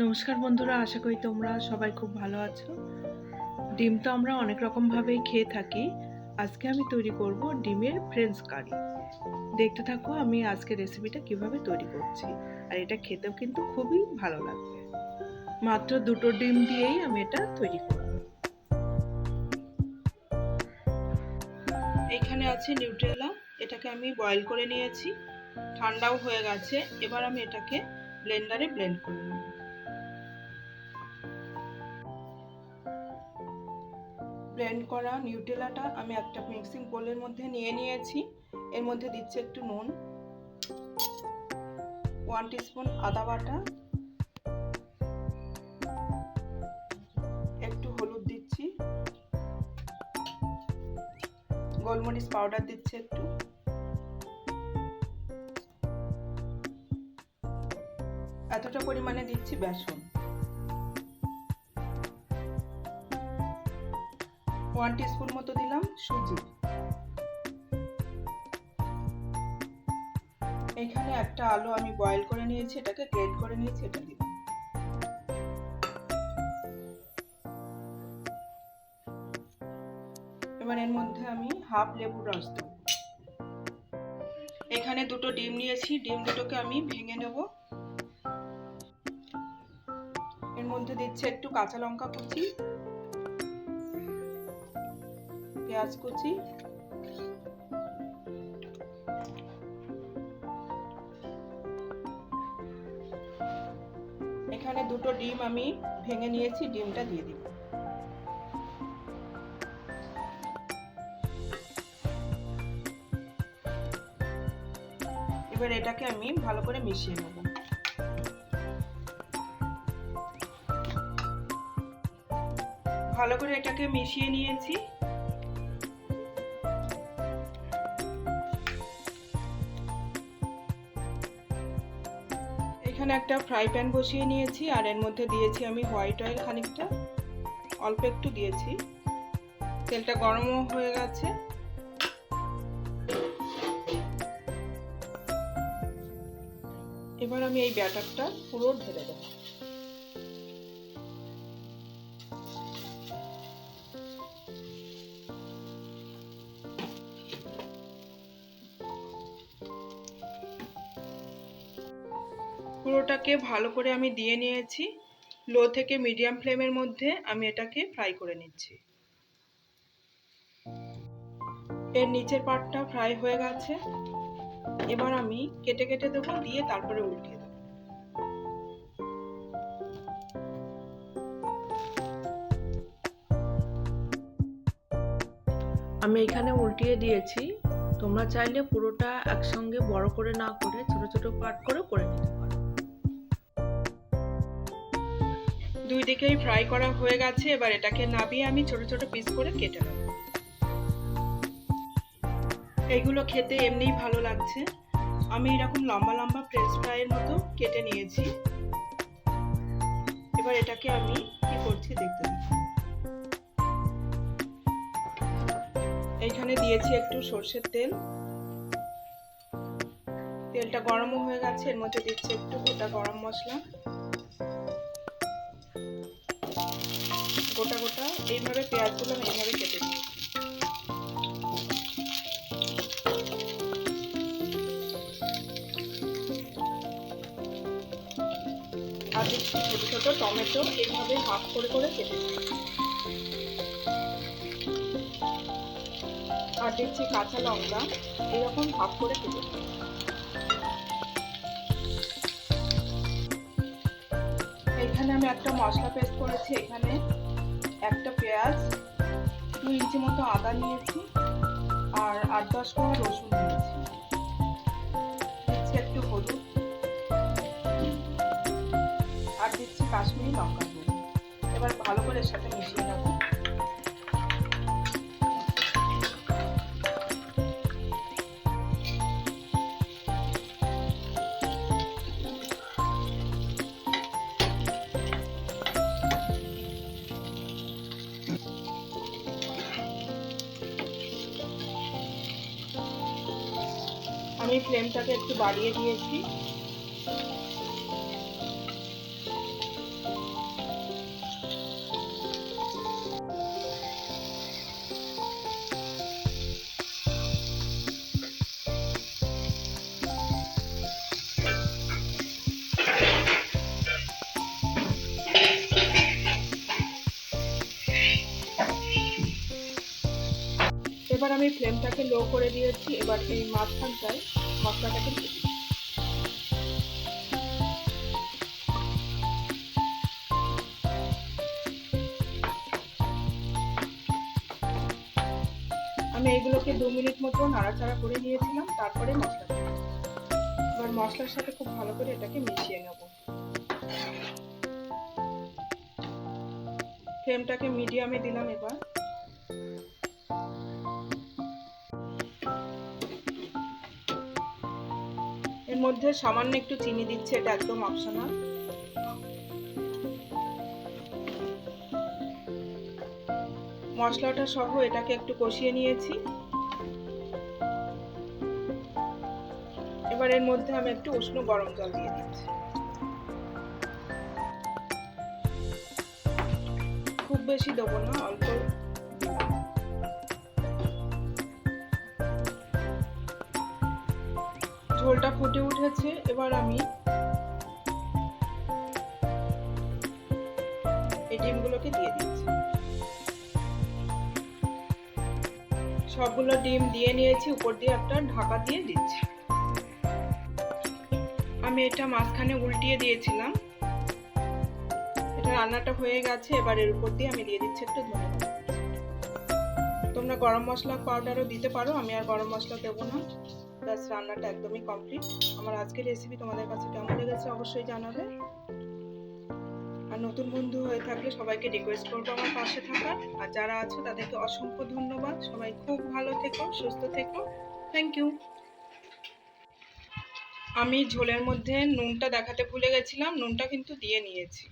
নমস্কার বন্ধুরা, আশা করি তোমরা সবাই খুব ভালো আছো। ডিম তো আমরা অনেক রকমভাবেই খেয়ে থাকি। আজকে আমি তৈরি করব ডিমের ফ্রেঞ্চ কারি। দেখতে থাকো, আমি আজকে রেসিপিটা কীভাবে তৈরি করছি, আর এটা খেতেও কিন্তু খুবই ভালো লাগবে। মাত্র দুটো ডিম দিয়েই আমি এটা তৈরি করব। এখানে আছে নিউট্রেলা এটাকে আমি বয়েল করে নিয়েছি। ঠান্ডাও হয়ে গেছে, এবার আমি এটাকে ব্লেন্ডারে ব্লেন্ড করে ব্লেন্ড করা নিউটেলাটা আমি একটা মিক্সিং বোলের মধ্যে নিয়ে নিয়েছি। এর মধ্যে দিচ্ছি একটু নুন। ওয়ান টিস্পুন আদা বাটা। একটু হলুদ দিচ্ছি। গোলমরিচ পাউডার দিচ্ছি একটু। এতটা পরিমাণে দিচ্ছি বেসন। ওয়ান টিস্পুন মতো দিলাম সুজি। এখানে একটা আলু আমি বয়েল করে নিয়েছি, এটাকে গ্রেট করে নিয়েছি, এটা দিলাম। এবার এর মধ্যে আমি হাফ লেবুর রস দেব। এখানে দুটো ডিম নিয়েছি, ডিম দুটোকে আমি ভেঙে নেব। এর মধ্যে দিচ্ছি একটু কাঁচা লঙ্কা কুচি। পেঁয়াজ কুচি। এখানে দুটো ডিম আমি ভেঙে নিয়েছি, ডিমটা দিয়ে দিব। এবার এটাকে আমি ভালো করে মিশিয়ে নেব। ভালো করে এটাকে মিশিয়ে নিয়েছি। এখানে একটা ফ্রাই প্যান বসিয়ে নিয়েছি, আর এর মধ্যে দিয়েছি আমি হোয়াইট অয়েল খানিকটা। অল্প একটু দিয়েছি। তেলটা গরমও হয়ে গেছে। এবার আমি এই ব্যাটারটা পুরো ঢেলে দেবো। পুরোটাকে ভালো করে আমি দিয়ে নিয়েছি। লো থেকে মিডিয়াম ফ্লেমের মধ্যে আমি এটাকে ফ্রাই করে নিচ্ছি। এর নিচের পার্টটা ফ্রাই হয়ে গেছে। এবার আমি কেটে কেটে দেবো, দিয়ে তারপরে উল্টিয়ে দেবো। আমি এখানে উল্টিয়ে দিয়েছি। তোমরা চাইলে পুরোটা একসঙ্গে বড় করে না করে ছোট ছোট পার্ট করে করে নিতে দুই দিকেই ফ্রাই করা হয়ে গেছে, এবার এটাকে নাবিয়ে আমি ছোট ছোট পিস করে কেটে নেব। এইগুলো খেতে এমনিই ভালো লাগছে। আমি এরকম লম্বা লম্বা ফ্রেঞ্চ ফ্রাইয়ের মতো কেটে নিয়েছি। এবার এটাকে আমি কি করছি দেখতে এইখানে দিয়েছি একটু সর্ষের তেল। তেলটা গরমও হয়ে গেছে, এর মধ্যে দিচ্ছি একটু গোটা গরম মশলা। এইভাবে পেঁয়াজগুলো আমি এইভাবে কেটে দিই আর দিচ্ছি ছোটো ছোটো টমেটো এইভাবে হাফ করে করে কেটে দিই আর দিচ্ছি কাঁচা লঙ্কা, এরকম হাফ করে কেটে দিই এখানে আমি একটা মশলা পেস্ট করেছি, এখানে একটা পেঁয়াজ দু ইঞ্চি মতো আদা নিয়েছি আর আট দশ কোয়া রসুন নিয়েছি। দিচ্ছি একটু হলুদ আর দিচ্ছি কাশ্মীরি লঙ্কা এবার ভালো করে সাথে মিশিয়ে নেব। আমি ফ্লেমটাকে একটু বাড়িয়ে দিয়েছি। এবার আমি ফ্লেমটাকে লো করে দিয়েছি এবার এই মাঝখানটায় মশলাটাকে। আমি এইগুলোকে দু মিনিট মতো নাড়াচাড়া করে নিয়েছিলাম, তারপরে মশলাটা এবার মশলার সাথে খুব ভালো করে এটাকে মিশিয়ে নেব ফ্লেমটাকে মিডিয়ামে দিলাম এবার মধ্যে সামান্য একটু চিনি দিচ্ছে, এটা একদম অপশনাল মশলাটা সহ এটাকে একটু কষিয়ে নিয়েছি। এবার এর মধ্যে আমি একটু উষ্ণ গরম জল দিয়ে দিচ্ছি। খুব বেশি দেবো না, অল্প ঝোলটা ফুটে উঠেছে, এবার আমি ডিমগুলোকে দিয়ে দিচ্ছি। সবগুলো ডিম দিয়ে নিয়েছি, উপর দিয়ে একটা ঢাকা দিয়ে দিচ্ছি। আমি এটা মাঝখানে উল্টিয়ে দিয়েছিলাম। এটা রান্নাটা হয়ে গেছে, এবার এর উপর দিয়ে আমি দিয়ে দিচ্ছি একটু ধনে তোমরা গরম মশলা পাউডারও দিতে পারো, আমি আর গরম মশলা দেবো না। ব্যাস, রান্নাটা একদমই কমপ্লিট আমার আজকের রেসিপি তোমাদের কাছে কেমন লেগেছে অবশ্যই জানাবে। আর নতুন বন্ধু হয়ে থাকলে সবাইকে রিকোয়েস্ট করব আমার পাশে থাকার। আর যারা আছো, তাদেরকে অসংখ্য ধন্যবাদ। সবাই খুব ভালো থেকো, সুস্থ থেকো। থ্যাংক ইউ আমি ঝোলের মধ্যে নুনটা দেখাতে ভুলে গেছিলাম। নুনটা কিন্তু দিয়ে নিয়েছি।